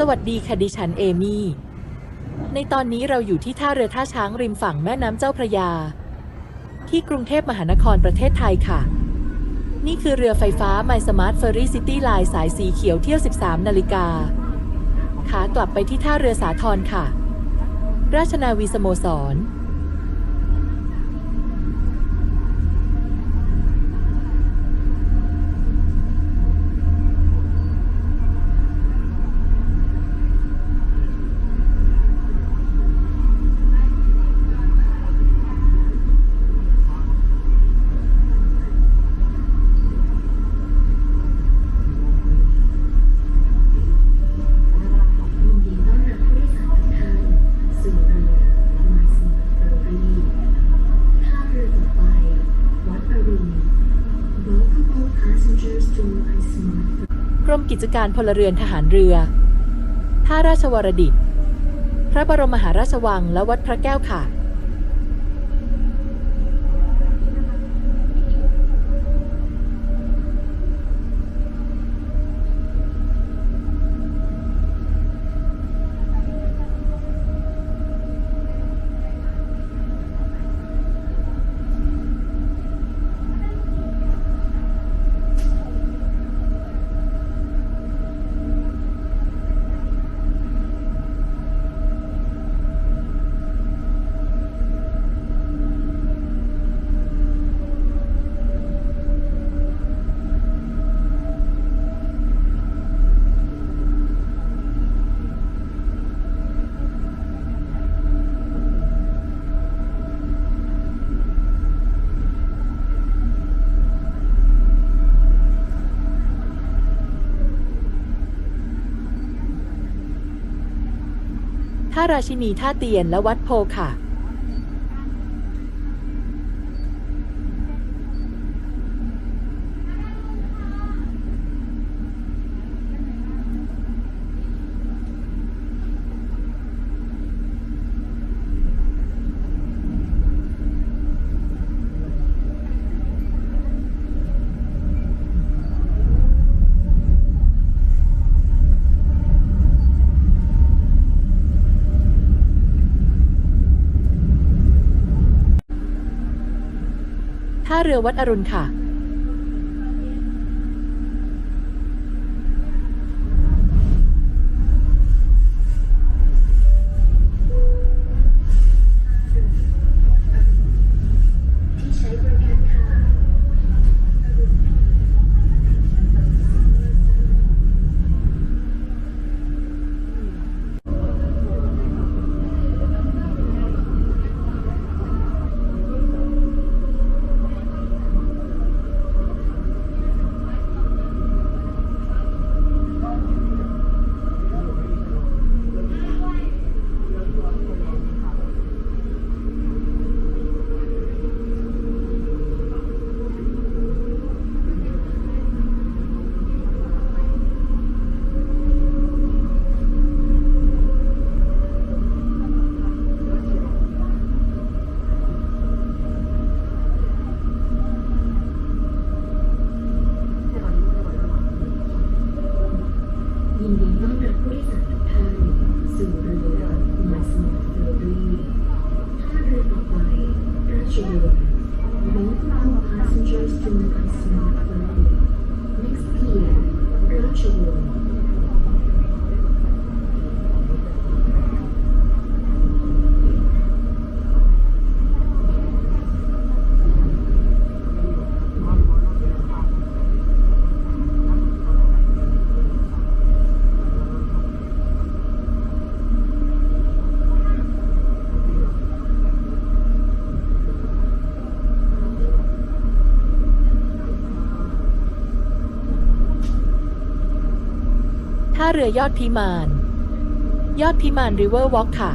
สวัสดีค่ะดิฉันเอมี่ ในตอนนี้เราอยู่ที่ท่าเรือท่าช้างริมฝั่งแม่น้ำเจ้าพระยา ที่กรุงเทพมหานครประเทศไทยค่ะ นี่คือเรือไฟฟ้า My Smart Ferry City Line สายสีเขียวเที่ยว 13 นาฬิกา ขากลับไปที่ท่าเรือสาทรค่ะ ราชนาวีสโมสร กรมกิจการพลเรือนทหารเรือ ท่าราชวรดิต พระบรมมหาราชวังและวัดพระแก้วค่ะ ราชินีท่าเตียนและวัดโพค่ะ ท่าเรือวัดอรุณค่ะ ยินดีต้อนรับผู้โดยสารทุกท่านสู่เรือ My Smart Ferry ท่าเรือต่อไปราชบุรี เรือยอดพิมาน ยอดพิมานริเวอร์วอล์กค่ะ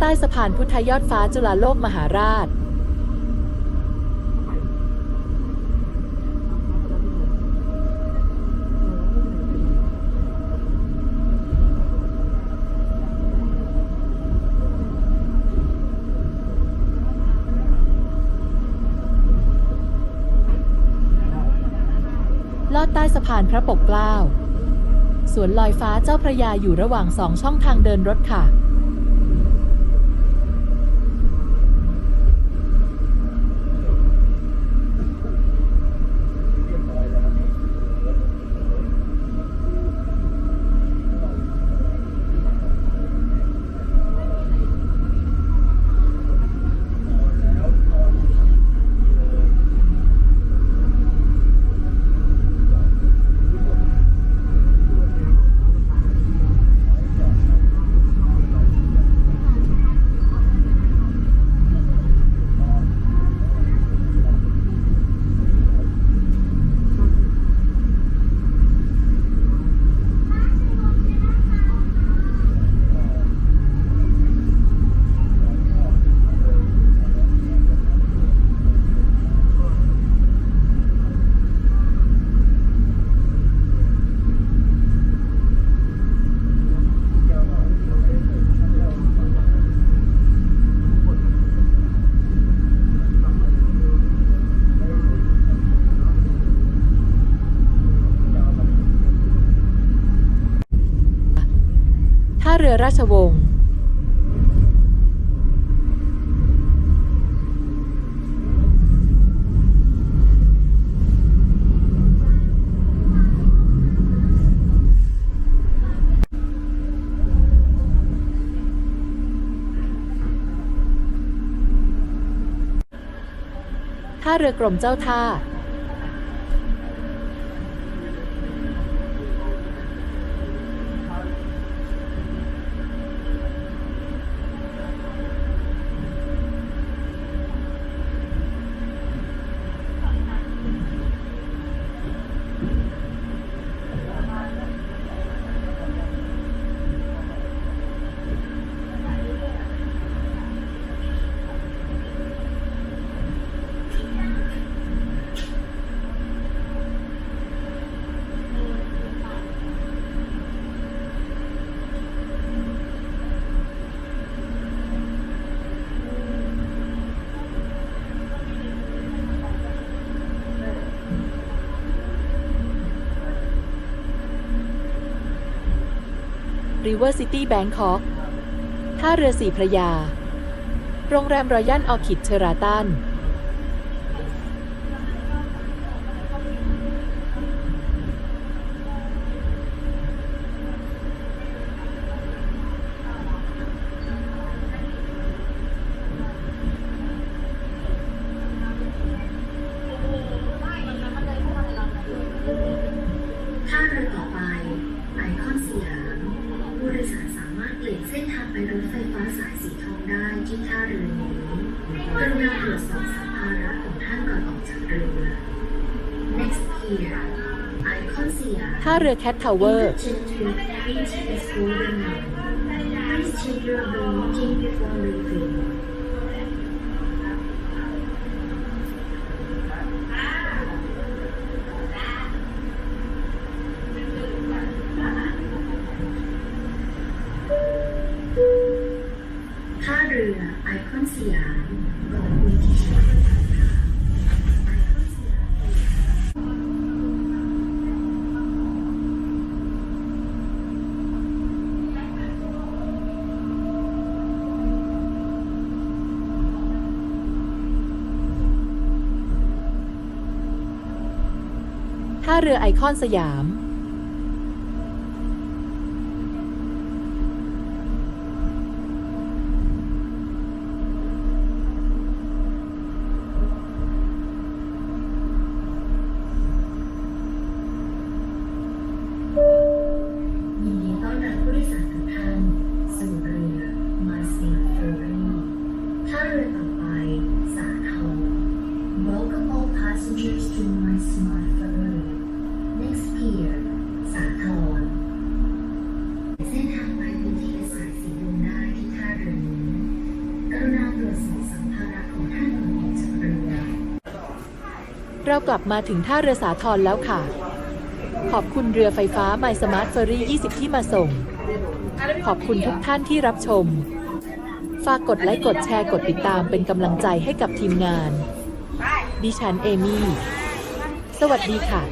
ใต้สะพานพุทธยอดฟ้าจุฬาโลกมหาราช ลอดใต้สะพานพระปกเกล้า สวนลอยฟ้าเจ้าพระยาอยู่ระหว่างสองช่องทางเดินรถค่ะ ท่าเรือราชวงศ์ท่าเรือกรมเจ้าท่า River City Bangkok ท่าเรือสีพระยา โรงแรมรอยัลออคิดเชอราตัน ท่าเรือแคททาวเวอร์ ท่าเรือไอคอนสยามก่อนเวที เรือไอคอนสยาม กลับมาถึงท่าเรือสาทรแล้วค่ะ ขอบคุณเรือไฟฟ้าไมสมาร์ทเฟอรี่20 ที่มาส่ง ขอบคุณทุกท่านที่รับชม ฝากกดไลค์ กดแชร์ กดติดตามเป็นกำลังใจให้กับทีมงาน ดิฉันเอมี่ สวัสดีค่ะ